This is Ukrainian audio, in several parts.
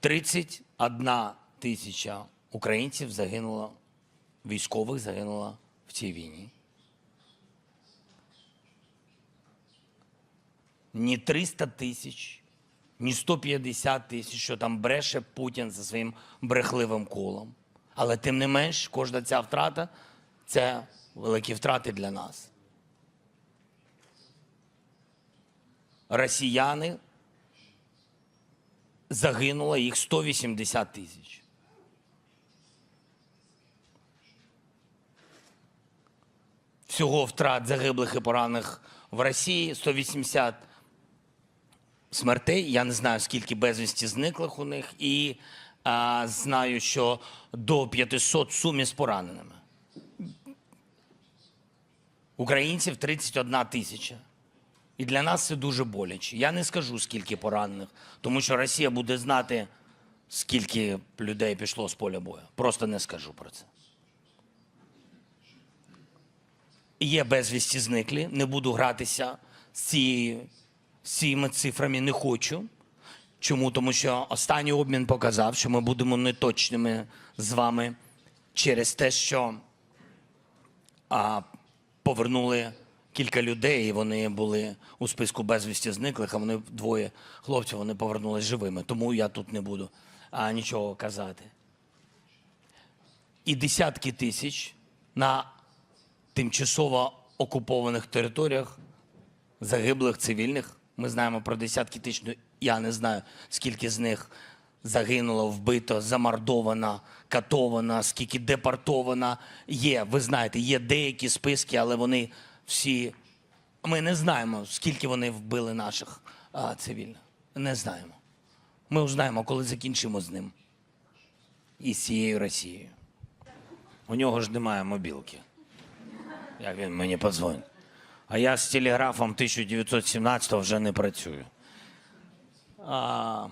31 тисяча українців загинуло, військових загинуло в цій війні. Ні 300 тисяч, ні 150 тисяч, що там бреше Путін за своїм брехливим колом. Але тим не менш, кожна ця втрата це великі втрати для нас. Росіяни загинуло їх 180 тисяч. Всього втрат загиблих і поранених в Росії 180 смертей. Я не знаю, скільки безвісті зниклих у них, і а, знаю, що до 500 сумі з пораненими. Українців 31 тисяча. І для нас це дуже боляче. Я не скажу, скільки поранених, тому що Росія буде знати, скільки людей пішло з поля бою. Просто не скажу про це. Є безвісті зниклі, не буду гратися з, цією, з цими цифрами, не хочу. Чому? Тому що останній обмін показав, що ми будемо неточними з вами через те, що а, повернули кілька людей, і вони були у списку безвісті зниклих, а вони двоє хлопців вони повернулись живими. Тому я тут не буду а, нічого казати. І десятки тисяч на тимчасово окупованих територіях загиблих цивільних. Ми знаємо про десятки тисяч. ну, Я не знаю, скільки з них загинуло, вбито, замордовано, катовано, скільки депортовано. Є, ви знаєте, є деякі списки, але вони всі. Ми не знаємо, скільки вони вбили наших а, цивільних. Не знаємо. Ми узнаємо, коли закінчимо з ним. І з цією Росією. У нього ж немає мобілки. Як він мені подзвонить. А я з телеграфом 1917 вже не працюю. А...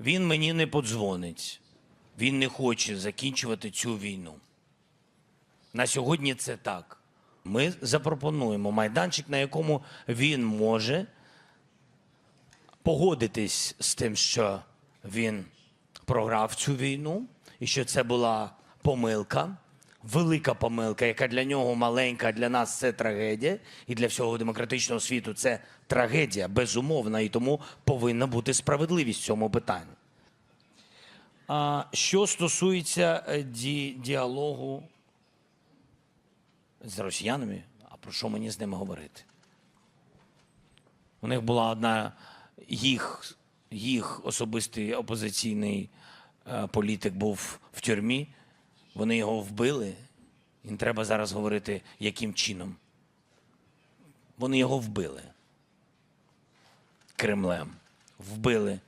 Він мені не подзвонить. Він не хоче закінчувати цю війну. На сьогодні це так. Ми запропонуємо майданчик, на якому він може погодитись з тим, що він програв цю війну, і що це була помилка, велика помилка, яка для нього маленька, а для нас це трагедія, і для всього демократичного світу це трагедія, безумовна, і тому повинна бути справедливість в цьому питанні. А що стосується е, ді- діалогу з росіянами, а про що мені з ними говорити? У них була одна їх, їх особистий опозиційний е, політик був в тюрмі. Вони його вбили. І треба зараз говорити, яким чином. Вони його вбили. Кремлем. Вбили.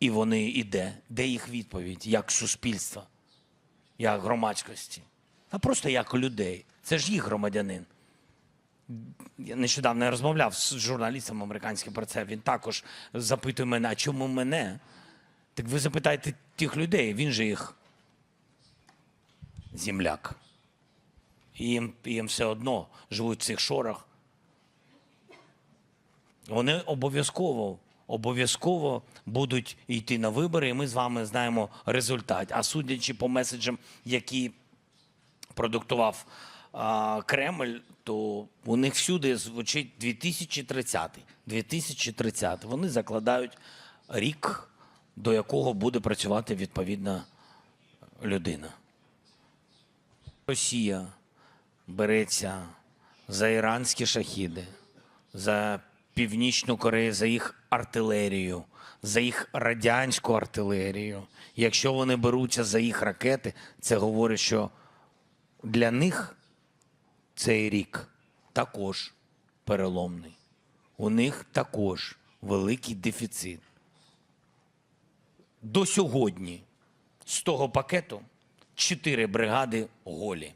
І вони іде. Де їх відповідь? Як суспільства, як громадськості? А просто як людей. Це ж їх громадянин. Я нещодавно розмовляв з журналістом американським про це. Він також запитує мене, а чому мене? Так ви запитайте тих людей, він же їх земляк. І їм, їм все одно живуть в цих шорах. Вони обов'язково, обов'язково будуть йти на вибори, і ми з вами знаємо результат. А судячи по меседжам, які продуктував а, Кремль, то у них всюди звучить 2030. 2030. Вони закладають рік, до якого буде працювати відповідна людина. Росія береться за іранські шахіди, за Північну Корею, за їх артилерію, за їх радянську артилерію. Якщо вони беруться за їх ракети, це говорить, що для них цей рік також переломний. У них також великий дефіцит. До сьогодні з того пакету чотири бригади голі.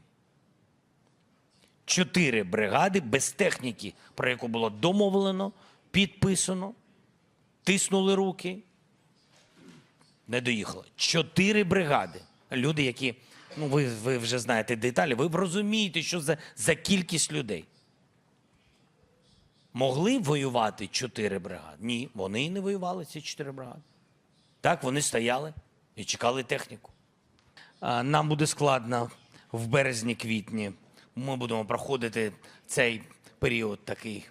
Чотири бригади без техніки, про яку було домовлено, підписано, тиснули руки. Не доїхало. Чотири бригади. Люди, які, ну ви, ви вже знаєте деталі, ви розумієте, що за, за кількість людей. могли воювати чотири бригади? Ні, вони і не воювали ці чотири бригади. Так, вони стояли і чекали техніку. Нам буде складно в березні-квітні. Ми будемо проходити цей період такий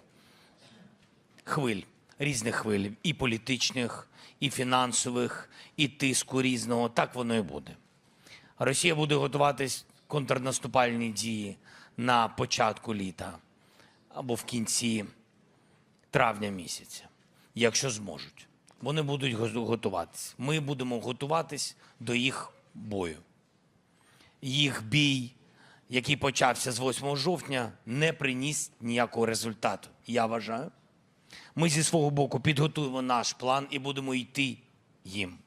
хвиль, різних хвиль, і політичних, і фінансових, і тиску різного. Так воно і буде. Росія буде готуватись контрнаступальні дії на початку літа або в кінці травня місяця, якщо зможуть. Вони будуть готуватись. Ми будемо готуватись до їх бою. Їх бій, який почався з 8 жовтня, не приніс ніякого результату. Я вважаю. Ми зі свого боку підготуємо наш план і будемо йти їм.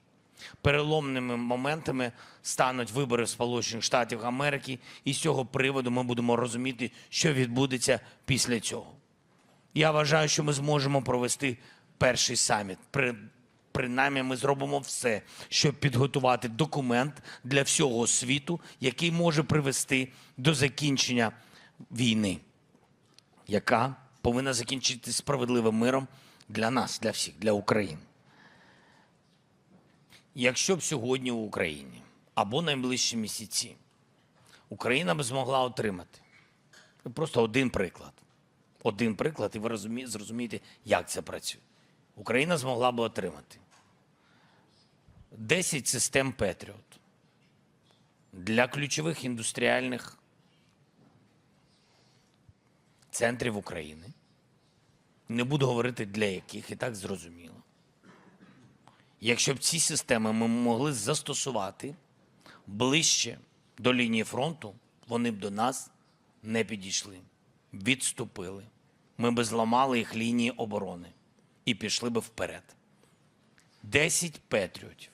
Переломними моментами стануть вибори в Сполучених Штатів Америки, і з цього приводу ми будемо розуміти, що відбудеться після цього. Я вважаю, що ми зможемо провести перший саміт. При, принаймні, ми зробимо все, щоб підготувати документ для всього світу, який може привести до закінчення війни, яка повинна закінчитися справедливим миром для нас, для всіх, для України. Якщо б сьогодні в Україні або найближчі місяці Україна б змогла отримати просто один приклад. Один приклад, і ви розумі, зрозумієте, як це працює. Україна змогла б отримати 10 систем Петріот для ключових індустріальних центрів України. Не буду говорити для яких, і так зрозуміло. Якщо б ці системи ми могли застосувати ближче до лінії фронту, вони б до нас не підійшли, відступили. Ми б зламали їх лінії оборони і пішли б вперед. 10 патріотів.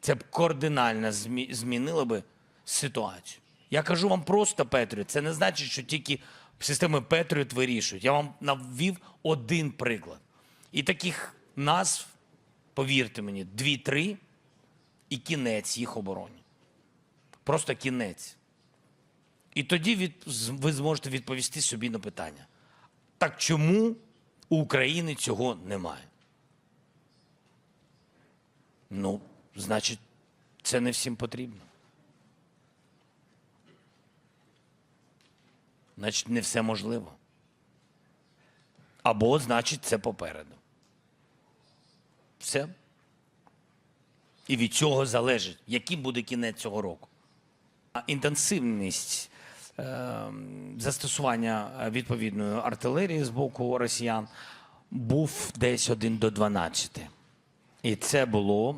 Це б кардинально змінило би ситуацію. Я кажу вам просто Петріот. Це не значить, що тільки системи Петріот вирішують. Я вам навів один приклад. І таких назв, повірте мені, дві-три і кінець їх обороні. Просто кінець. І тоді від, ви зможете відповісти собі на питання. Так чому у України цього немає? Ну, значить, це не всім потрібно. Значить, не все можливо. Або, значить, це попереду. Все. І від цього залежить, яким буде кінець цього року. Інтенсивність е, застосування е, відповідної артилерії з боку росіян був десь 1 до 12. І це було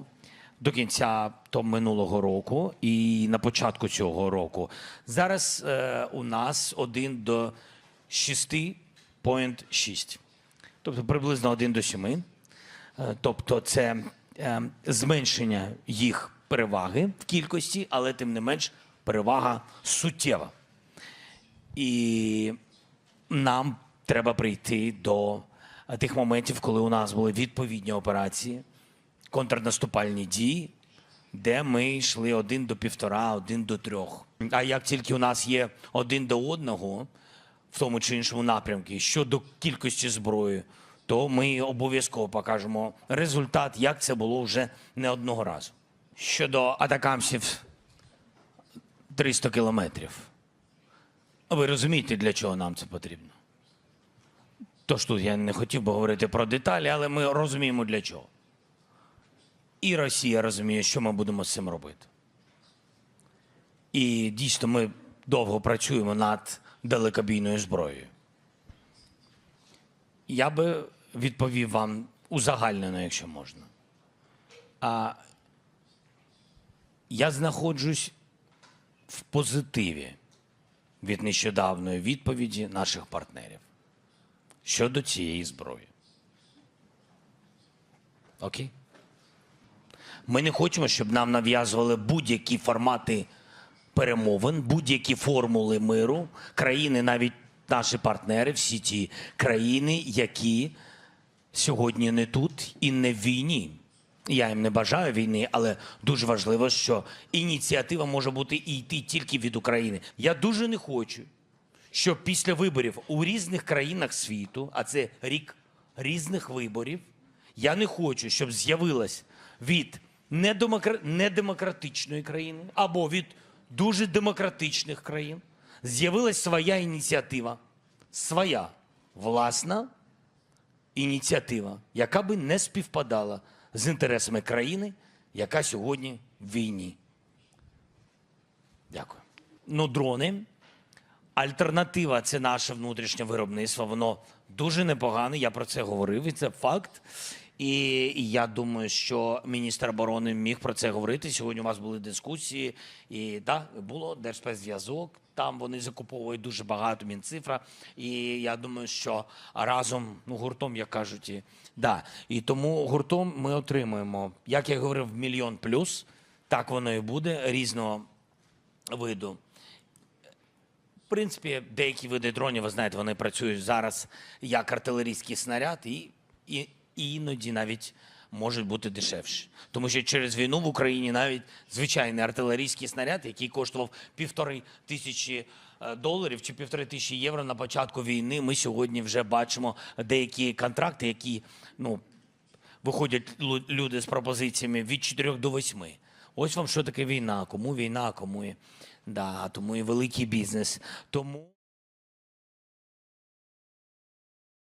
до кінця то минулого року і на початку цього року. Зараз е, у нас 1 до 6,6. Тобто приблизно 1 до 7. Е, Тобто це е, зменшення їх переваги в кількості, але тим не менш перевага суттєва. І нам треба прийти до е, тих моментів, коли у нас були відповідні операції, контрнаступальні дії, де ми йшли один до півтора, один до трьох. А як тільки у нас є один до одного в тому чи іншому напрямку щодо кількості зброї, то ми обов'язково покажемо результат, як це було вже не одного разу. Щодо атакамсів 300 кілометрів. Ви розумієте, для чого нам це потрібно? Тож тут я не хотів би говорити про деталі, але ми розуміємо для чого. І Росія розуміє, що ми будемо з цим робити. І дійсно ми довго працюємо над далекобійною зброєю. Я би відповів вам узагальнено, якщо можна. А я знаходжусь в позитиві від нещодавної відповіді наших партнерів щодо цієї зброї. Окей? Ми не хочемо, щоб нам нав'язували будь-які формати перемовин, будь-які формули миру, країни, навіть наші партнери, всі ті країни, які сьогодні не тут і не в війні. Я їм не бажаю війни, але дуже важливо, що ініціатива може бути і йти тільки від України. Я дуже не хочу, що після виборів у різних країнах світу, а це рік різних виборів, я не хочу, щоб з'явилась від недемокра- недемократичної країни або від дуже демократичних країн, з'явилась своя ініціатива, своя власна ініціатива, яка би не співпадала з інтересами країни, яка сьогодні в війні. Дякую. Ну, дрони. Альтернатива це наше внутрішнє виробництво. Воно дуже непогане. Я про це говорив, і це факт. І, я думаю, що міністр оборони міг про це говорити. Сьогодні у вас були дискусії, і так, було Держспецзв'язок. Там вони закуповують дуже багато мінцифра. І я думаю, що разом, ну гуртом, як кажуть, і, да. і тому гуртом ми отримуємо, як я говорив, мільйон плюс. Так воно і буде різного виду. В принципі, деякі види дронів, ви знаєте, вони працюють зараз як артилерійський снаряд, і, і, і іноді навіть можуть бути дешевші. Тому що через війну в Україні навіть звичайний артилерійський снаряд, який коштував півтори тисячі е, доларів чи півтори тисячі євро на початку війни, ми сьогодні вже бачимо деякі контракти, які ну, виходять люди з пропозиціями від 4 до 8. Ось вам що таке війна, кому війна, кому і, да, тому і великий бізнес. Тому.